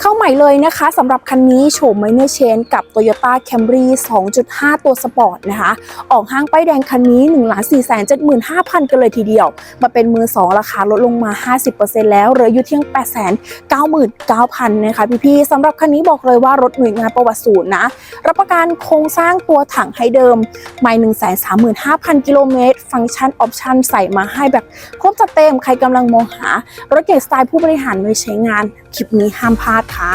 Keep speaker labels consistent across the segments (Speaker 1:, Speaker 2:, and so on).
Speaker 1: เข้าใหม่เลยนะคะสำหรับคันนี้โฉมไมเนอร์เชนกับ Toyota Camry 2.5 ตัวสปอร์ตนะคะ ออกห้างป้ายแดงคันนี้ 1 4 7 5 0 0 0 กันเลยทีเดียว มาเป็นมือ 2 ราคาลดลงมา 50%แล้วเหลืออยู่เที่ยง 899,000 นะคะพี่ๆสำหรับคันนี้บอกเลยว่ารถหน่วยงานประวัติศูนย์นะ รับประกันโครงสร้างตัวถังให้เดิมไม่135,000 กิโลเมตร ฟังก์ชันออปชันใส่มาให้แบบครบจัดเต็มใครกำลังมองหารถเก๋งสไตล์ผู้บริหารไว้ใช้งานคลิปนี้ห้ามพลาดค่ะ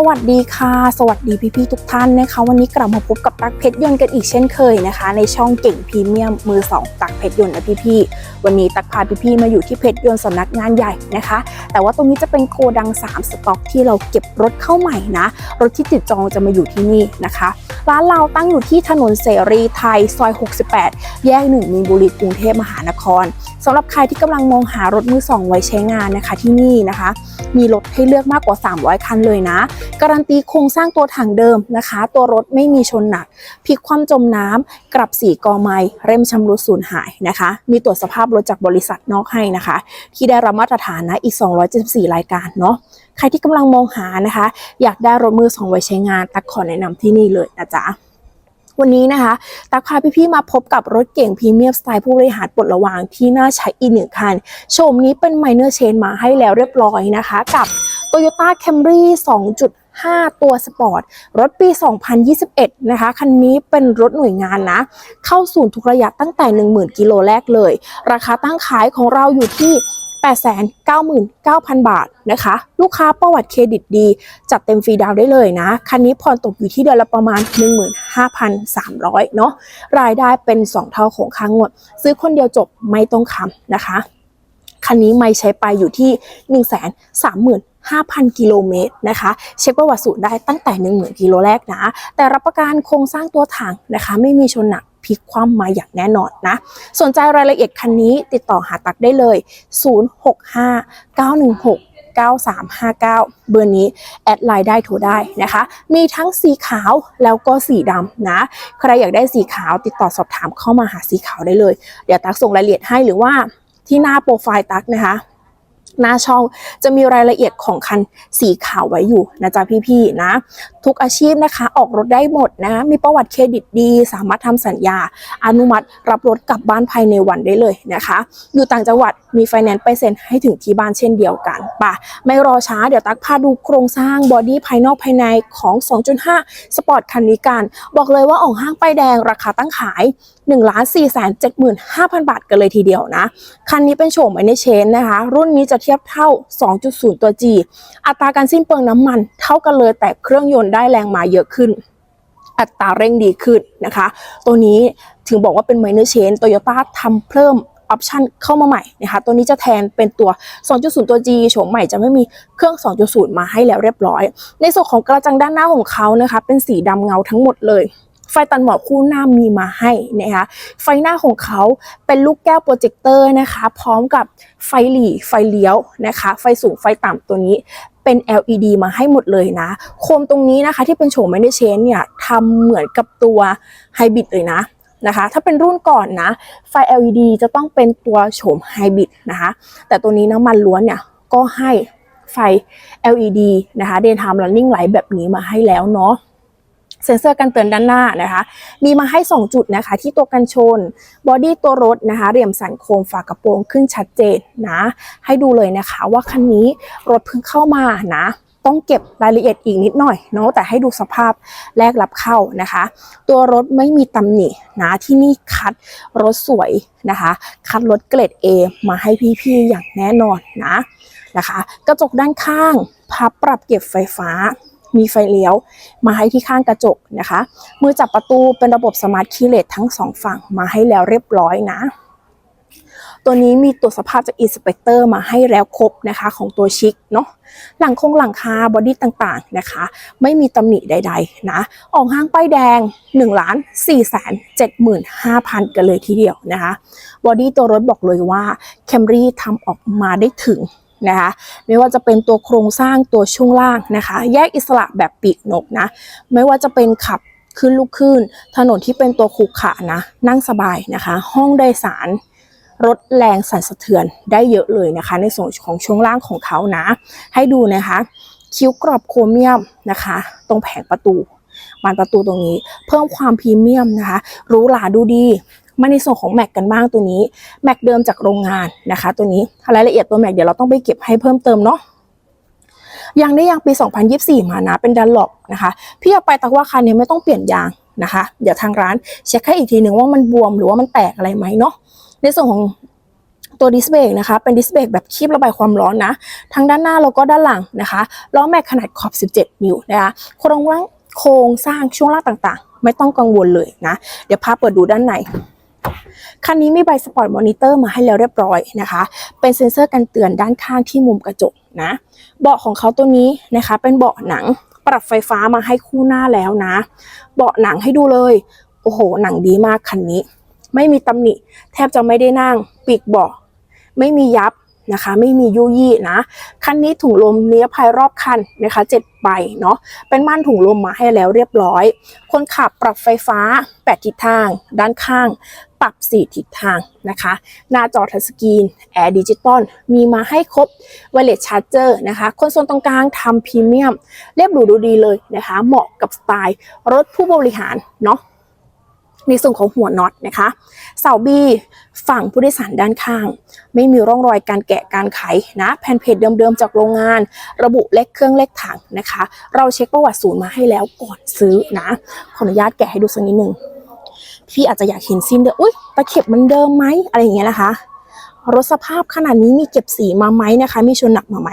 Speaker 1: สวัสดีค่ะ สวัสดีพี่ๆทุกท่านนะคะ วันนี้กลับมาพบกับตักเพชรยนต์กันอีกเช่นเคยนะคะ ในช่องเก่งพรีเมียมมือสองตักเพชรยนต์นะพี่ๆวันนี้ตักพาพี่ๆมาอยู่ที่เพชรยนต์สำนักงานใหญ่นะคะ แต่ว่าตรงนี้จะเป็นโกดัง 3 สต็อกที่เราเก็บรถเข้าใหม่นะ รถที่ติดจองจะมาอยู่ที่นี่นะคะ ร้านเราตั้งอยู่ที่ถนนเสรีไทยซอย 68 แยก 1 มีนบุรีกรุงเทพมหานครสำหรับใครที่กำลังมองหารถมือสองไว้ใช้งานนะคะที่นี่นะคะ มีรถให้เลือกมากกว่า 300 คันเลยนะ การันตีโครงสร้างตัวถังเดิมนะคะ ตัวรถไม่มีชนหนักพลิกคว่ำจมน้ำกลับสีกอไม้เร่มชำรุดสูญหายนะคะ มีตรวจสภาพรถจากบริษัทนอกให้นะคะ ที่ได้รับมาตรฐานนะอีก 274 รายการเนาะใครที่กำลังมองหานะคะ อยากได้รถมือสองไว้ใช้งานตักขอแนะนำที่นี่เลยนะจ๊ะ วันนี้นะคะตักพาพี่ๆมาพบกับรถเก่งพรีเมียมสไตล์ผู้บริหารปลดระวางที่น่าใช้อีกหนึ่งคัน โฉมนี้เป็นไมเนอร์เชนมาให้แล้วเรียบร้อยนะคะ กับ Toyota Camry 2.5ตัวสปอร์ต รถปี 2021 นะคะ คันนี้เป็นรถหน่วยงานนะ เข้าศูนย์ทุกระยะตั้งแต่ 10,000 กิโลแรกเลย ราคาตั้งขายของเราอยู่ที่ 899,000 บาทนะคะ ลูกค้าประวัติเครดิตดี จัดเต็มฟรีดาวได้เลยนะ คันนี้ผ่อนตกอยู่ที่เดือนละประมาณ 15,300 เนาะรายได้เป็น 2 เท่าของค่างวด ซื้อคนเดียวจบไม่ต้องคำนะคะ คันนี้ไม่ใช้ไปอยู่ที่ 135,000 กิโลเมตรนะคะ เช็คประวัติสูตรได้ตั้งแต่ 10,000 กิโลแรกนะ แต่รับประกันโครงสร้างตัวถังนะคะ ไม่มีชนหนัก พลิกคว่ำมาอย่างแน่นอนนะ สนใจรายละเอียดคันนี้ติดต่อหาตักได้เลย 065 916 9359 เบอร์นี้ แอดไลน์ได้โทรได้นะคะ มีทั้งสีขาวแล้วก็สีดำนะ ใครอยากได้สีขาวติดต่อสอบถามเข้ามาหาสีขาวได้เลย เดี๋ยวตักส่งรายละเอียดให้หรือว่าที่หน้าโปรไฟล์ตักนะคะ หน้าช่องจะมีรายละเอียดของคันสีขาวไว้อยู่นะจ๊ะพี่ๆนะ ทุกอาชีพนะคะ ออกรถได้หมดนะ มีประวัติเครดิตดี สามารถทำสัญญา อนุมัติรับรถกลับบ้านภายในวันได้เลยนะคะ อยู่ต่างจังหวัดมีไฟแนนซ์ไปเซ็นให้ถึงที่บ้านเช่นเดียวกันป่ะไม่รอช้าเดี๋ยวตักพาดูโครงสร้างบอดี้ภายนอกภายในของ 2.5 สปอร์ตคันนี้กัน บอกเลยว่าออกห้างไปแดงราคาตั้งขาย1 4 7 5 0 0 0 บาทกันเลยทีเดียวนะ คันนี้เป็นโฉมไอเนเชนนะคะ รุ่นนี้จะเทียบเท่า 2.0 ตัว G อัตราการสิ้นเปลืองน้ำมันเท่ากันเลยแต่เครื่องยนต์ได้แรงมาเยอะขึ้น อัตราเร่งดีขึ้นนะคะ ตัวนี้ถึงบอกว่าเป็นไมเนอร์เชนโตโยต้าทำเพิ่มออปชันเข้ามาใหม่นะคะตัวนี้จะแทนเป็นตัว 2.0 ตัว G โฉมใหม่จะไม่มีเครื่อง 2.0 มาให้แล้วเรียบร้อย ในส่วนของกระจังด้านหน้าของเขานะคะเป็นสีดำเงาทั้งหมดเลย ไฟตัดหมอกคู่หน้ามีมาให้นะคะไฟหน้าของเขาเป็นลูกแก้วโปรเจคเตอร์นะคะ พร้อมกับไฟหลีไฟเลี้ยวนะคะ ไฟสูงไฟต่ำตัวนี้ เป็น LED มาให้หมดเลยนะ โคมตรงนี้นะคะที่เป็นโฉมไม่ได้เชนเนี่ยทำเหมือนกับตัวไฮบริดเลยนะนะคะ ถ้าเป็นรุ่นก่อนนะ ไฟ LED จะต้องเป็นตัวโฉมไฮบริดนะคะ แต่ตัวนี้น้ำมันล้วนเนี่ยก็ให้ไฟ LED นะคะ Daytime Running Light แบบนี้มาให้แล้วเนาะ เซ็นเซอร์กันเตือนด้านหน้านะคะ มีมาให้ 2 จุดนะคะ ที่ตัวกันชน บอดี้ตัวรถนะคะ เหลี่ยมสันโคมฝากระโปรงขึ้นชัดเจนนะ ให้ดูเลยนะคะว่าคันนี้รถเพิ่งเข้ามานะ ต้องเก็บรายละเอียดอีกนิดหน่อยเนาะแต่ให้ดูสภาพแรกรับเข้านะคะ ตัวรถไม่มีตำหนินะที่นี่คัดรถสวยนะคะ คัดรถเกรด A มาให้พี่ๆอย่างแน่นอนนะนะคะ กระจกด้านข้างพับปรับเก็บไฟฟ้า มีไฟเลี้ยว มาให้ที่ข้างกระจกนะคะ มือจับประตูเป็นระบบสมาร์ทคีย์เลสทั้งสองฝั่งมาให้แล้วเรียบร้อยนะ ตัวนี้มีตัวสภาพจากอินสเปกเตอร์มาให้แล้วครบนะคะของตัวชิคเนาะหลังคงหลังคาบอดี้ต่างๆนะคะ ไม่มีตำหนิใด ๆ นะ ออกห้างป้ายแดง1ล้าน4แสน75,000 กันเลยทีเดียวนะคะ บอดี้ตัวรถบอกเลยว่า Camry ทำออกมาได้ถึง นะคะไม่ว่าจะเป็นตัวโครงสร้างตัวช่วงล่างนะคะ แยกอิสระแบบปีกนกนะ ไม่ว่าจะเป็นขับขึ้นลูกขึ้น ถนนที่เป็นตัวขรุขระนะ นั่งสบายนะคะ ห้องโดยสารลดแรงสั่นสะเทือนได้เยอะเลยนะคะ ในส่วนของช่วงล่างของเขานะ ให้ดูนะคะ คิ้วกรอบโครเมียมนะคะ ตรงแผงประตูบานประตูตรงนี้ เพิ่มความพรีเมียมนะคะหรูหราดูดี มาในส่วนของแม็กกันบ้างตัวนี้แม็กเดิมจากโรงงานนะคะ ตัวนี้รายละเอียดตัวแม็กเดี๋ยวเราต้องไปเก็บให้เพิ่มเติมเนาะยางได้ยางปี 2024 มานะ เป็นดันหลอกนะคะพี่เอาไปตักว่าคันนี้ไม่ต้องเปลี่ยนยางนะคะ เดี๋ยวทางร้านเช็คให้อีกทีหนึ่งว่ามันบวมหรือว่ามันแตกอะไรไหมเนาะในส่วนของตัวดิสเบรกนะคะ เป็นดิสเบรกแบบคีบระบายความร้อนนะ ทั้งด้านหน้าแล้วก็ด้านหลังนะคะล้อแม็กขนาดขอบ 17 นิ้วนะคะโครงร่างโครงสร้างช่วงล่างต่างๆ ไม่ต้องกังวลเลยนะ เดี๋ยวพาเปิดดูด้านใน คันนี้มีใบสปอร์ตมอนิเตอร์มาให้แล้วเรียบร้อยนะคะ เป็นเซ็นเซอร์กันเตือนด้านข้างที่มุมกระจกนะ เบาะของเขาตัวนี้นะคะ เป็นเบาะหนังปรับไฟฟ้ามาให้คู่หน้าแล้วนะ เบาะหนังให้ดูเลย โอ้โห หนังดีมากคันนี้ ไม่มีตำหนิ แทบจะไม่ได้นั่ง ปีกเบาะ ไม่มียับ นะคะ ไม่มียุยี่นะคันนี้ถุงลมเนี้ยภายรอบคันนะคะเจ็ดใบเนาะเป็นม่านถุงลมมาให้แล้วเรียบร้อย คนขับปรับไฟฟ้า 8 ทิศทาง ด้านข้าง ปรับ 4 ทิศทางนะคะ หน้าจอทัชสกรีนแอร์ดิจิตอลมีมาให้ครบไวเลสชาร์จเจอร์นะคะคอนโซลตรงกลางทำพรีเมียม เรียบหรูดูดีเลยนะคะ เหมาะกับสไตล์รถผู้บริหารเนาะ ในส่วนของหัวน็อตนะคะ เสาบีฝั่งผู้โดยสารด้านข้าง ไม่มีร่องรอยการแกะการไขนะแผ่นเพจเดิมๆจากโรงงาน ระบุเลขเครื่องเลขถังนะคะ เราเช็คประวัติศูนย์มาให้แล้วก่อนซื้อนะขออนุญาตแกะให้ดูสักนิดหนึ่งพี่อาจจะอยากเห็นซินเดออุ้ยตะเข็บมันเดิมไหมอะไรอย่างเงี้ยนะคะรถสภาพขนาดนี้มีเก็บสีมาไหมนะคะ มีชนหนักมาไหม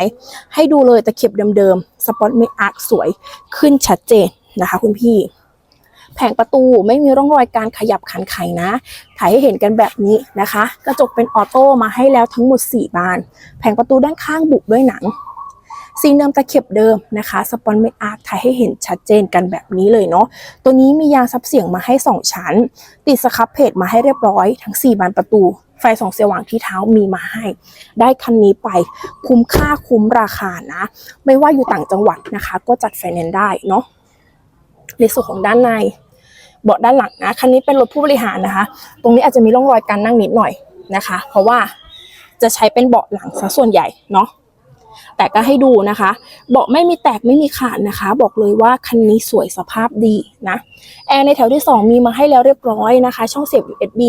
Speaker 1: ให้ดูเลยตะเข็บเดิมๆ สปอตเมอาร์คสวยขึ้นชัดเจนนะคะคุณพี่ แผงประตูไม่มีร่องรอยการขยับขันไขนะ ถ่ายให้เห็นกันแบบนี้นะคะ กระจกเป็นออโต้มาให้แล้วทั้งหมด 4 บาน แผงประตูด้านข้างบุกด้วยหนังซีนเดิมตะเข็บเดิมนะคะสปอนเมอาร์ถ่ายให้เห็นชัดเจนกันแบบนี้เลยเนาะตัวนี้มียางซับเสียงมาให้ 2 ชั้น ติดสครับเพจมาให้เรียบร้อยทั้ง 4 บานประตู ไฟส่องสว่างที่เท้ามีมาให้ ได้คันนี้ไปคุ้มค่าคุ้มราคานะ ไม่ว่าอยู่ต่างจังหวัดนะคะ ก็จัดไฟแนนซ์ได้เนาะ ในส่วนของด้านในเบาะด้านหลังนะคันนี้เป็นรถผู้บริหารนะคะ ตรงนี้อาจจะมีร่องรอยการนั่งนิดหน่อยนะคะ เพราะว่าจะใช้เป็นเบาะหลังซะส่วนใหญ่เนาะแต่ก็ให้ดูนะคะ เบาะไม่มีแตกไม่มีขาดนะคะ บอกเลยว่าคันนี้สวยสภาพดีนะแอร์ในแถวที่ 2 มีมาให้แล้วเรียบร้อยนะคะ ช่องเสียบ USB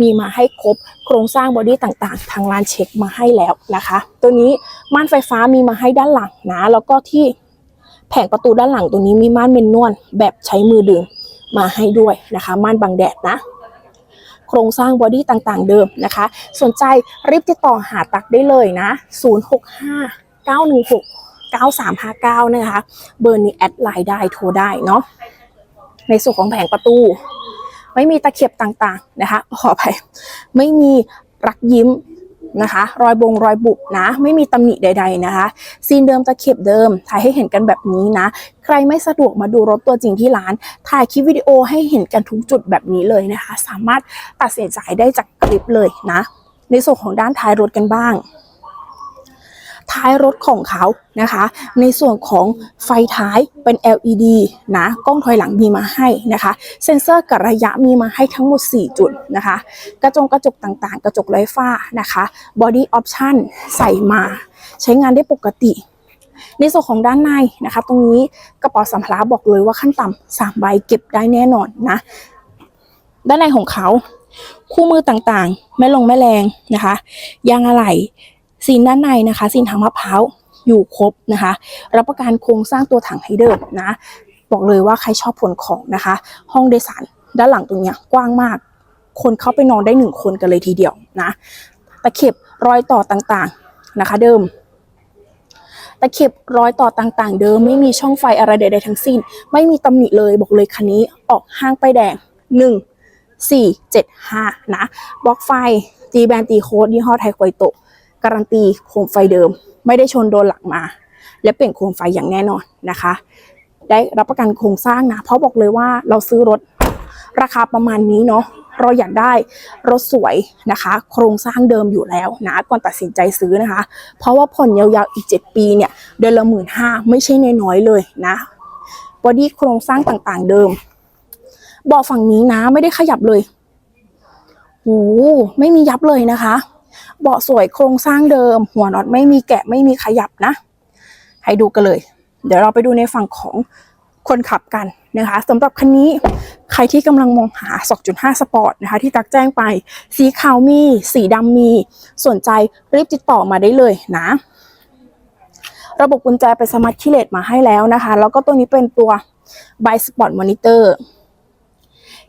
Speaker 1: มีมาให้ครบโครงสร้างบอดี้ต่างๆ ทางร้านเช็คมาให้แล้วนะคะ ตัวนี้ม่านไฟฟ้ามีมาให้ด้านหลังนะแล้วก็ที่ แผงประตูด้านหลังตัวนี้มีม่านเมนนวลแบบใช้มือดึงมาให้ด้วยนะคะ ม่านบังแดดนะ โครงสร้างบอดี้ต่างๆเดิมนะคะ สนใจรีบติดต่อหาตักได้เลยนะ 065 916 9359 นะคะ เบอร์นี้แอดไลน์ได้โทรได้เนาะในส่วนของแผงประตู ไม่มีตะเข็บต่างๆนะคะขอไปไม่มีรักยิ้ม นะคะ รอยบงรอยบุบนะ ไม่มีตำหนิใด ๆนะคะ ซีนเดิมตะเข็บเดิม ถ่ายให้เห็นกันแบบนี้นะ ใครไม่สะดวกมาดูรถตัวจริงที่ร้าน ถ่ายคลิปวิดีโอให้เห็นกันทุกจุดแบบนี้เลยนะคะ สามารถตัดสินใจได้จากคลิปเลยนะ ในส่วนของด้านท้ายรถกันบ้าง ท้ายรถของเขานะคะ ในส่วนของไฟท้ายเป็น LED นะกล้องถอยหลังมีมาให้นะคะ เซ็นเซอร์กับระยะมีมาให้ทั้งหมด 4 จุดนะคะ กระจงกระจกต่างๆ กระจกไร้ฝ้านะคะ Body Option ใส่มา ใช้งานได้ปกติในส่วนของด้านในนะคะ ตรงนี้กระเป๋าสัมภาระบอกเลยว่าขั้นต่ำสามใบเก็บได้แน่นอนนะ ด้านในของเขา คู่มือต่างๆ ไม่ลงไม่แรงนะคะ ยางอะไหล่ ซีนด้านในนะคะซีนทางมะพร้าวอยู่ครบนะคะ รับประกันโครงสร้างตัวถังให้เดิมนะ บอกเลยว่าใครชอบผลของนะคะ ห้องโดยสารด้านหลังตรงเนี้ยกว้างมาก คนเข้าไปนอนได้หนึ่งคนกันเลยทีเดียวนะตะเข็บรอยต่อต่างๆนะคะ เดิมตะเข็บรอยต่อต่างๆ เดิมไม่มีช่องไฟอะไรใดๆทั้งสิ้น ไม่มีตำหนิเลยบอกเลยคันนี้ออกห้างไปแดง 1 4 7 5 นะบล็อกไฟตีแบรนด์ตีโค้ดยี่ห้อไทยควยโตะ การันตีโคมไฟเดิม ไม่ได้ชนโดนหลังมา และเปลี่ยนโคมไฟอย่างแน่นอนนะคะ ได้รับประกันโครงสร้างนะ เพราะบอกเลยว่าเราซื้อรถราคาประมาณนี้เนาะเราอยากได้รถสวยนะคะ โครงสร้างเดิมอยู่แล้วนะก่อนตัดสินใจซื้อนะคะ เพราะว่าผ่อนยาวๆอีก 7 ปีเนี่ยเดือนละหมื่นห้าไม่ใช่น้อยๆเลยนะบอดี้โครงสร้างต่างๆเดิมเบาะฝั่งนี้นะไม่ได้ขยับเลยโอ้ไม่มียับเลยนะคะ เบาะสวยโครงสร้างเดิม หัวน็อตไม่มีแกะไม่มีขยับนะ ให้ดูกันเลย เดี๋ยวเราไปดูในฝั่งของคนขับกันนะคะสำหรับคันนี้ใครที่กำลังมองหา 2.5 สปอร์ตนะคะที่ตักแจ้งไป สีขาวมี สีดำมี สนใจรีบติดต่อมาได้เลยนะ ระบบกุญแจเป็นสมาร์ทคีเลสมาให้แล้วนะคะ แล้วก็ตัวนี้เป็นตัว b i Spot Monitor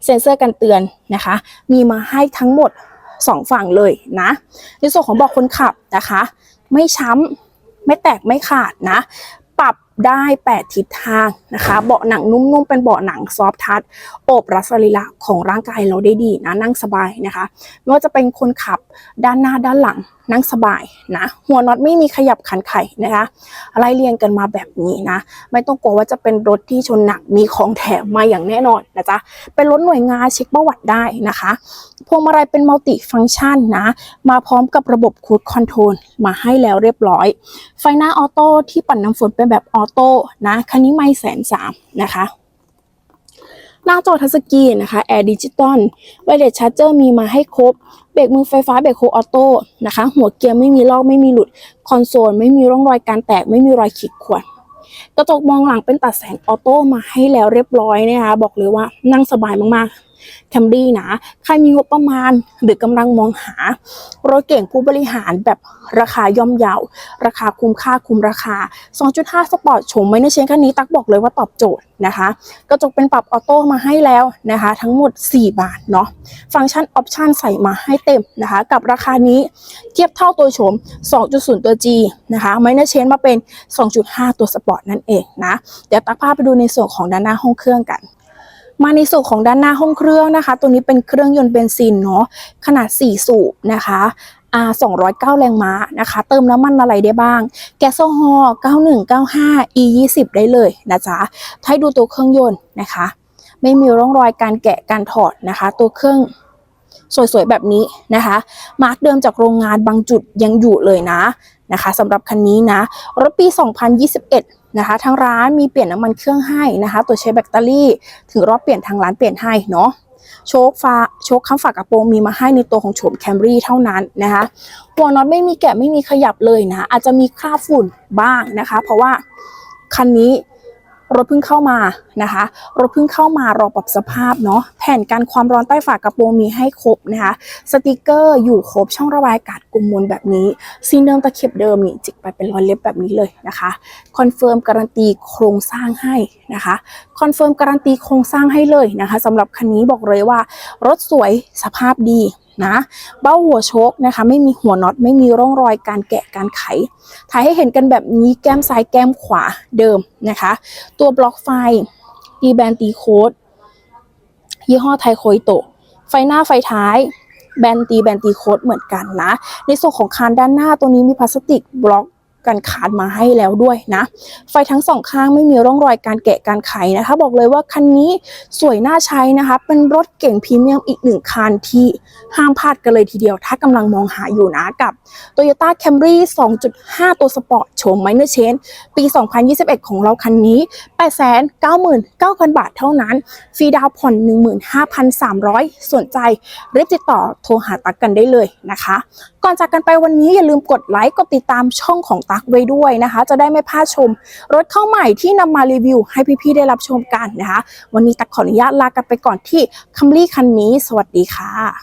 Speaker 1: เซ็นเซอร์กันเตือนนะคะ มีมาให้ทั้งหมด 2 ฝั่งเลยนะ ในส่วนของเบอกคนขับนะคะ ไม่ช้ำไม่แตกไม่ขาดนะ ปรับได้ 8 ทิศทางนะคะ เบาะหนังนุ่มๆ เป็นเบาะหนังซอฟทัชโอบรัสรีระของร่างกายเราได้ดีนะนั่งสบายนะคะ ไม่ว่าจะเป็นคนขับด้านหน้าด้านหลัง นั่งสบายนะหัวน็อตไม่มีขยับขันไข่นะคะไล่เรียงกันมาแบบนี้นะ ไม่ต้องกลัวว่าจะเป็นรถที่ชนหนักมีของแถมมาอย่างแน่นอนนะจ๊ะเป็นรถหน่วยงานเช็คประวัติได้นะคะพวงมาลัยเป็นมัลติฟัง c t ชันนะ มาพร้อมกับระบบคูดคอนโทรลมาให้แล้วเรียบร้อย ไฟหน้าออโต้ที่ปั่นน้ำฝนเป็นแบบออโต้นะคันนี้ไม่แสนสามนะคะ หน้าจอทัชสกรีนนะคะแอร์ดิจิตอลไวเลสชาร์เจอร์มีมาให้ครบ เบรกมือไฟฟ้าเบรกโคออโต้นะคะ หัวเกียร์ไม่มีลอกไม่มีหลุด คอนโซลไม่มีร่องรอยการแตกไม่มีรอยขีดข่วนกระจกมองหลังเป็นตัดแสงออโต้มาให้แล้วเรียบร้อยนะคะบอกเลยว่านั่งสบายมากๆ แคมรี่นะ ใครมีงบประมาณหรือกำลังมองหารถเก่งผู้บริหารแบบราคาย่อมเยาราคาคุ้มค่าคุ้มราคา 2.5 สปอร์ตโฉมไม่ในเชนคันนี้ตักบอกเลยว่าตอบโจทย์นะคะกระจกเป็นปรับออโต้มาให้แล้วนะคะ ทั้งหมด 4 บาทเนาะฟังก์ชันออปชันใส่มาให้เต็มนะคะ กับราคานี้เทียบเท่าตัวโฉม2.0 ตัว G นะคะไม่น่าเชนมาเป็น 2.5 ตัวสปอร์ตนั่นเองนะเดี๋ยวตักพาไปดูในส่วนของด้านหน้าห้องเครื่องกัน มาในส่วนของด้านหน้าห้องเครื่องนะคะ ตัวนี้เป็นเครื่องยนต์เบนซินเนาะขนาด 4 สูบนะคะอ่า209 แรงม้านะคะ เติมน้ำมันอะไรได้บ้าง แก๊สโซฮอล์9195 e 20ได้เลยนะจ๊ะให้ดูตัวเครื่องยนต์นะคะ ไม่มีร่องรอยการแกะการถอดนะคะ ตัวเครื่องสวยๆ แบบนี้นะคะ มาร์กเดิมจากโรงงานบางจุดยังอยู่เลยนะนะคะสำหรับคันนี้นะ รถปี 2021 นะคะทางร้านมีเปลี่ยนน้ำมันเครื่องให้นะคะ ตัวใช้แบตเตอรี่ ถึงรอบเปลี่ยนทางร้านเปลี่ยนให้เนาะโชคฟ้าโชคค้ำฝากระโปรงมีมาให้ในตัวของโฉมแคมรี่เท่านั้นนะคะหัวน็อตไม่มีแกะไม่มีขยับเลยนะอาจจะมีคราบฝุ่นบ้างนะคะ เพราะว่าคันนี้ รถเพิ่งเข้ามานะคะ รถเพิ่งเข้ามารอปรับสภาพเนาะแผ่นกันความร้อนใต้ฝากระโปรงมีให้ครบนะคะสติกเกอร์อยู่ครบช่องระบายอากาศกลุ่มมวลแบบนี้ซีนเดิมตะเข็บเดิมนี่จิกไปเป็นรอยเล็บแบบนี้เลยนะคะคอนเฟิร์มการันตีโครงสร้างให้นะคะคอนเฟิร์มการันตีโครงสร้างให้เลยนะคะสำหรับคันนี้บอกเลยว่ารถสวยสภาพดี นะเบ้าหัวชกนะคะ ไม่มีหัวน็อตไม่มีร่องรอยการแกะการไข ถ่ายให้เห็นกันแบบนี้แก้มซ้ายแก้มขวาเดิมนะคะ ตัวบล็อกไฟตีแบนตีโค้ดยี่ห้อไทโคยโตะไฟหน้าไฟท้ายแบนตีแบนตีโค้ดเหมือนกันนะ ในส่วนของคานด้านหน้าตัวนี้มีพลาสติกบล็อก กันขาดมาให้แล้วด้วยนะ ไฟทั้งสองข้างไม่มีร่องรอยการแกะการไขนะคะ บอกเลยว่าคันนี้สวยน่าใช้นะคะ เป็นรถเก่งพรีเมียมอีกหนึ่งคันที่ห้ามพลาดกันเลยทีเดียว ถ้ากำลังมองหาอยู่นะกับ Toyota Camry 2.5 ตัวสปอร์ตโฉมไมเนอร์เชนปี 2021 ของเราคันนี้ 899,000 บาทเท่านั้น ฟรีดาวผ่อน 15,300สนใจรีบติดต่อโทรหาตักกันได้เลยนะคะก่อนจากกันไปวันนี้อย่าลืมกดไลค์กดติดตามช่องของตั๊กไว้ด้วยนะคะ จะได้ไม่พลาดชม รถเข้าใหม่ที่นำมารีวิว ให้พี่ๆได้รับชมกันนะคะ วันนี้ตั๊กขออนุญาตลากันไปก่อนที่คัมรี่คันนี้ สวัสดีค่ะ